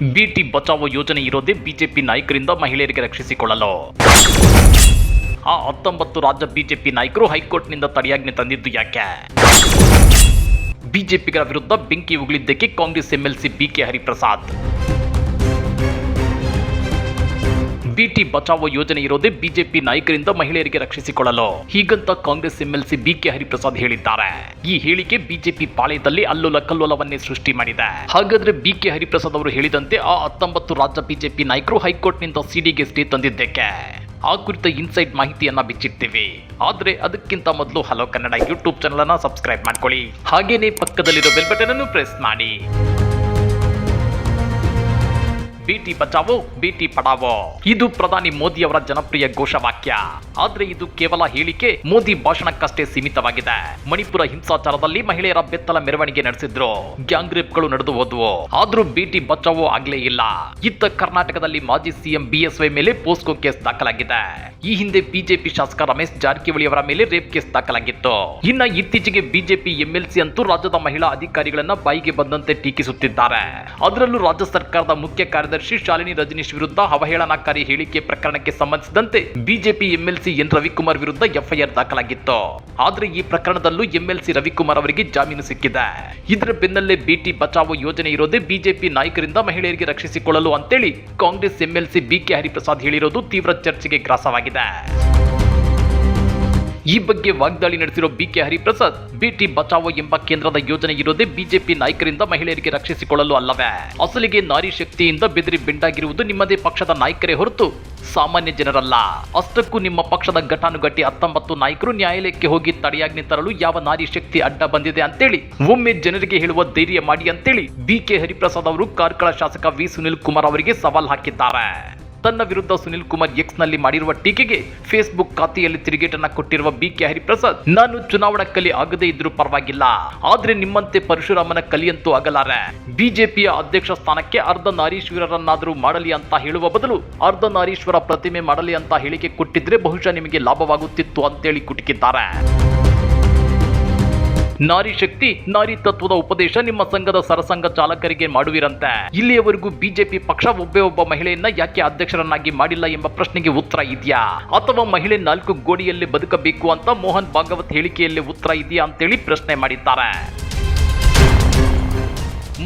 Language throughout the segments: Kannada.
ಬಿಟಿ ಬಚಾವೋ ಯೋಜನೆ ಇರೋದೇ ಬಿಜೆಪಿ ನಾಯಕರಿಂದ ಮಹಿಳೆಯರಿಗೆ ರಕ್ಷಿಸಿಕೊಳ್ಳಲು. ಆ ಹತ್ತೊಂಬತ್ತು ರಾಜ್ಯ ಬಿಜೆಪಿ ನಾಯಕರು ಹೈಕೋರ್ಟ್ನಿಂದ ತಡೆಯಾಜ್ಞೆ ತಂದಿದ್ದು ಯಾಕೆ? ಬಿಜೆಪಿಗರ ವಿರುದ್ಧ ಬೆಂಕಿ ಉಗುಳಿದ್ದಕ್ಕೆ Congress MLC BK Hariprasad. Beti Bachao ಯೋಜನೆ ಇರೋದೇ ಬಿಜೆಪಿ ನಾಯಕರಿಂದ ಮಹಿಳೆಯರಿಗೆ ರಕ್ಷಿಸಿಕೊಳ್ಳಲು. ಹೀಗಂತ ಕಾಂಗ್ರೆಸ್ ಎಂಎಲ್ಸಿ ಬಿಕೆ ಹರಿಪ್ರಸಾದ್ ಹೇಳಿದ್ದಾರೆ. ಈ ಹೇಳಿಕೆ ಬಿಜೆಪಿ ಪಾಳ್ಯದಲ್ಲಿ ಅಲ್ಲೋಲ ಕಲ್ಲೋಲವನ್ನೇ ಸೃಷ್ಟಿ ಮಾಡಿದೆ. ಹಾಗಾದ್ರೆ ಬಿಕೆ ಹರಿಪ್ರಸಾದ್ ಅವರು ಹೇಳಿದಂತೆ ಆ ಹತ್ತೊಂಬತ್ತು ರಾಜ್ಯ ಬಿಜೆಪಿ ನಾಯಕರು ಹೈಕೋರ್ಟ್ನಿಂದ ಸಿಡಿಗೆ ಸ್ಟೇ ತಂದಿದ್ದಕ್ಕೆ. ಆ ಕುರಿತ ಇನ್ಸೈಡ್ ಮಾಹಿತಿಯನ್ನ ಬಿಚ್ಚಿಡ್ತೀವಿ. ಆದ್ರೆ ಅದಕ್ಕಿಂತ ಮೊದಲು ಹಲೋ ಕನ್ನಡ ಯೂಟ್ಯೂಬ್ ಚಾನಲ್ ಅನ್ನ ಸಬ್ಸ್ಕ್ರೈಬ್ ಮಾಡ್ಕೊಳ್ಳಿ. ಹಾಗೇನೇ ಪಕ್ಕದಲ್ಲಿರೋ ಬೆಲ್ ಬಟನ್ ಅನ್ನು ಪ್ರೆಸ್ ಮಾಡಿ. ಬೇಟಿ ಬಚಾವೋ, ಬೇಟಿ ಪಡಾವೋ. ಇದು ಪ್ರಧಾನಿ ಮೋದಿ ಅವರ ಜನಪ್ರಿಯ ಘೋಷವಾಕ್ಯ. ಆದ್ರೆ ಇದು ಕೇವಲ ಹೇಳಿಕೆ, ಮೋದಿ ಭಾಷಣಕ್ಕಷ್ಟೇ ಸೀಮಿತವಾಗಿದೆ. ಮಣಿಪುರ ಹಿಂಸಾಚಾರದಲ್ಲಿ ಮಹಿಳೆಯರ ಬೆತ್ತಲ ಮೆರವಣಿಗೆ ನಡೆಸಿದ್ರು. ಗ್ಯಾಂಗ್ ರೇಪ್ಗಳು ನಡೆದು ಹೋದ್ವು. ಆದ್ರೂ ಬೇಟಿ ಬಚಾವೋ ಆಗ್ಲೇ ಇಲ್ಲ. ಇತ್ತ ಕರ್ನಾಟಕದಲ್ಲಿ ಮಾಜಿ ಸಿಎಂ ಬಿಎಸ್ವೈ ಮೇಲೆ ಪೋಸ್ಕೋ ಕೇಸ್ ದಾಖಲಾಗಿದೆ. ಈ ಹಿಂದೆ ಬಿಜೆಪಿ ಶಾಸಕ ರಮೇಶ್ ಜಾರಕಿಹೊಳಿ ಅವರ ಮೇಲೆ ರೇಪ್ ಕೇಸ್ ದಾಖಲಾಗಿತ್ತು. ಇನ್ನ ಇತ್ತೀಚೆಗೆ ಬಿಜೆಪಿ ಎಂಎಲ್ಸಿ ಅಂತೂ ರಾಜ್ಯದ ಮಹಿಳಾ ಅಧಿಕಾರಿಗಳನ್ನ ಬಾಯಿಗೆ ಬಂದಂತೆ ಟೀಕಿಸುತ್ತಿದ್ದಾರೆ. ಅದರಲ್ಲೂ ರಾಜ್ಯ ಸರ್ಕಾರದ ಮುಖ್ಯ ಕಾರ್ಯದರ್ಶಿ ಶಾಲಿನಿ ರಜನೀಶ್ ವಿರುದ್ಧ ಅವಹೇಳನಕಾರಿ ಹೇಳಿಕೆ ಪ್ರಕರಣಕ್ಕೆ ಸಂಬಂಧಿಸಿದಂತೆ ಬಿಜೆಪಿ ಎಂಎಲ್ಸಿ ಎನ್ ರವಿಕುಮಾರ್ ವಿರುದ್ಧ ಎಫ್ಐಆರ್ ದಾಖಲಾಗಿತ್ತು. ಆದ್ರೆ ಈ ಪ್ರಕರಣದಲ್ಲೂ ಎಂಎಲ್ಸಿ ರವಿಕುಮಾರ್ ಅವರಿಗೆ ಜಾಮೀನು ಸಿಕ್ಕಿದೆ. ಇದರ ಬೆನ್ನಲ್ಲೇ ಬಿಟಿ ಬಚಾವೋ ಯೋಜನೆ ಇರೋದೇ ಬಿಜೆಪಿ ನಾಯಕರಿಂದ ಮಹಿಳೆಯರಿಗೆ ರಕ್ಷಿಸಿಕೊಳ್ಳಲು ಅಂತೇಳಿ ಕಾಂಗ್ರೆಸ್ ಎಂಎಲ್ಸಿ ಬಿಕೆ ಹರಿಪ್ರಸಾದ್ ಹೇಳಿರೋದು ತೀವ್ರ ಚರ್ಚೆಗೆ ಗ್ರಾಸವಾಗಿದೆ. ಈ ಬಗ್ಗೆ ವಾಗ್ದಾಳಿ ನಡೆಸಿರೋ ಬಿಕೆ ಹರಿಪ್ರಸಾದ್, ಬೇಟಿ ಬಚಾವೋ ಎಂಬ ಕೇಂದ್ರದ ಯೋಜನೆ ಇರೋದೇ ಬಿಜೆಪಿ ನಾಯಕರಿಂದ ಮಹಿಳೆಯರಿಗೆ ರಕ್ಷಿಸಿಕೊಳ್ಳಲು ಅಲ್ಲವೇ? ಅಸಲಿಗೆ ನಾರಿ ಶಕ್ತಿಯಿಂದ ಬೆದರಿ ಬೆಂಡಾಗಿರುವುದು ನಿಮ್ಮದೇ ಪಕ್ಷದ ನಾಯಕರೇ ಹೊರತು ಸಾಮಾನ್ಯ ಜನರಲ್ಲ. ಅಷ್ಟಕ್ಕೂ ನಿಮ್ಮ ಪಕ್ಷದ ಘಟಾನುಘಟಿ ಹತ್ತೊಂಬತ್ತು ನಾಯಕರು ನ್ಯಾಯಾಲಯಕ್ಕೆ ಹೋಗಿ ತಡೆಯಾಜ್ಞೆ ತರಲು ಯಾವ ನಾರಿ ಶಕ್ತಿ ಅಡ್ಡ ಬಂದಿದೆ ಅಂತೇಳಿ, ಒಮ್ಮೆ ಜನರಿಗೆ ಹೇಳುವ ಧೈರ್ಯ ಮಾಡಿ ಅಂತೇಳಿ ಬಿಕೆ ಹರಿಪ್ರಸಾದ್ ಅವರು ಕಾರ್ಕಳ ಶಾಸಕ ವಿ. ಸುನಿಲ್ ಕುಮಾರ್ ಅವರಿಗೆ ಸವಾಲ್ ಹಾಕಿದ್ದಾರೆ. ತನ್ನ ವಿರುದ್ಧ ಸುನಿಲ್ ಕುಮಾರ್ ಎಕ್ಸ್ನಲ್ಲಿ ಮಾಡಿರುವ ಟೀಕೆಗೆ ಫೇಸ್ಬುಕ್ ಖಾತೆಯಲ್ಲಿ ತಿರುಗೇಟನ್ನ ಕೊಟ್ಟಿರುವ ಬಿ ಕೆ ಹರಿಪ್ರಸಾದ್, ನಾನು ಚುನಾವಣಾ ಕಲಿ ಆಗದೇ ಇದ್ರೂ ಪರವಾಗಿಲ್ಲ. ಆದ್ರೆ ನಿಮ್ಮಂತೆ ಪರಶುರಾಮನ ಕಲಿಯಂತೂ ಆಗಲಾರೆ. ಬಿಜೆಪಿಯ ಅಧ್ಯಕ್ಷ ಸ್ಥಾನಕ್ಕೆ ಅರ್ಧ ನಾರೀಶ್ವರರನ್ನಾದರೂ ಮಾಡಲಿ ಅಂತ ಹೇಳುವ ಬದಲು ಅರ್ಧ ನಾರೀಶ್ವರ ಪ್ರತಿಮೆ ಮಾಡಲಿ ಅಂತ ಹೇಳಿಕೆ ಕೊಟ್ಟಿದ್ರೆ ಬಹುಶಃ ನಿಮಗೆ ಲಾಭವಾಗುತ್ತಿತ್ತು ಅಂತೇಳಿ ಕುಟುಕಿದ್ದಾರೆ. ನಾರಿ ಶಕ್ತಿ, ನಾರಿ ತತ್ವದ ಉಪದೇಶ ನಿಮ್ಮ ಸಂಘದ ಸರಸಂಘ ಚಾಲಕರಿಗೆ ಮಾಡುವಿರಂತೆ. ಇಲ್ಲಿಯವರೆಗೂ ಬಿಜೆಪಿ ಪಕ್ಷ ಒಬ್ಬೇ ಒಬ್ಬ ಮಹಿಳೆಯನ್ನ ಯಾಕೆ ಅಧ್ಯಕ್ಷರನ್ನಾಗಿ ಮಾಡಿಲ್ಲ ಎಂಬ ಪ್ರಶ್ನೆಗೆ ಉತ್ತರ ಇದೆಯಾ? ಅಥವಾ ಮಹಿಳೆ ನಾಲ್ಕು ಗೋಡಿಯಲ್ಲಿ ಬದುಕಬೇಕು ಅಂತ ಮೋಹನ್ ಭಾಗವತ್ ಹೇಳಿಕೆಯಲ್ಲಿ ಉತ್ತರ ಇದೆಯಾ ಅಂತೇಳಿ ಪ್ರಶ್ನೆ ಮಾಡಿದ್ದಾರೆ.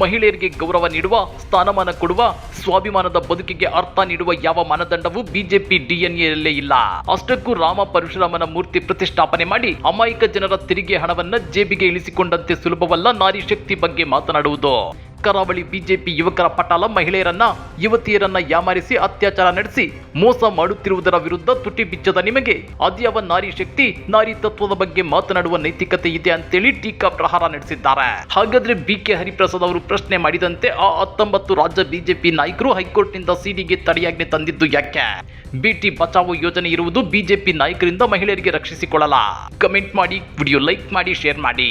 ಮಹಿಳೆಯರಿಗೆ ಗೌರವ ನೀಡುವ, ಸ್ಥಾನಮಾನ ಕೊಡುವ, ಸ್ವಾಭಿಮಾನದ ಬದುಕಿಗೆ ಅರ್ಥ ನೀಡುವ ಯಾವ ಮಾನದಂಡವೂ ಬಿಜೆಪಿ ಡಿಎನ್ಎಲ್ಲೇ ಇಲ್ಲ. ಅಷ್ಟಕ್ಕೂ ರಾಮ ಪರಶುರಾಮನ ಮೂರ್ತಿ ಪ್ರತಿಷ್ಠಾಪನೆ ಮಾಡಿ ಅಮಾಯಕ ಜನರ ತೆರಿಗೆ ಹಣವನ್ನ ಜೇಬಿಗೆ ಇಳಿಸಿಕೊಂಡಂತೆ ಸುಲಭವಲ್ಲ ನಾರಿ ಶಕ್ತಿ ಬಗ್ಗೆ ಮಾತನಾಡುವುದು. ಕರಾವಳಿ ಬಿಜೆಪಿ ಯುವಕರ ಪಟಾಲ ಮಹಿಳೆಯರನ್ನ, ಯುವತಿಯರನ್ನ ಯಾಮಾರಿಸಿ ಅತ್ಯಾಚಾರ ನಡೆಸಿ ಮೋಸ ಮಾಡುತ್ತಿರುವುದರ ವಿರುದ್ಧ ತುಟಿ ಬಿಚ್ಚದ ನಿಮಗೆ ಅದ್ಯಾವ ನಾರಿ ಶಕ್ತಿ, ನಾರಿ ತತ್ವದ ಬಗ್ಗೆ ಮಾತನಾಡುವ ನೈತಿಕತೆ ಇದೆ ಅಂತೇಳಿ ಟೀಕಾ ಪ್ರಹಾರ ನಡೆಸಿದ್ದಾರೆ. ಹಾಗಾದ್ರೆ ಬಿಕೆ ಹರಿಪ್ರಸಾದ್ ಅವರು ಪ್ರಶ್ನೆ ಮಾಡಿದಂತೆ ಆ ಹತ್ತೊಂಬತ್ತು ರಾಜ್ಯ ಬಿಜೆಪಿ ನಾಯಕರು ಹೈಕೋರ್ಟ್ನಿಂದ ಸಿಡಿಗೆ ತಡೆಯಾಜ್ಞೆ ತಂದಿದ್ದು ಯಾಕೆ? ಬಿಟಿ ಬಚಾವೋ ಯೋಜನೆ ಇರುವುದು ಬಿಜೆಪಿ ನಾಯಕರಿಂದ ಮಹಿಳೆಯರಿಗೆ ರಕ್ಷಿಸಿಕೊಳ್ಳಲ್ಲ ಕಮೆಂಟ್ ಮಾಡಿ, ವಿಡಿಯೋ ಲೈಕ್ ಮಾಡಿ, ಶೇರ್ ಮಾಡಿ.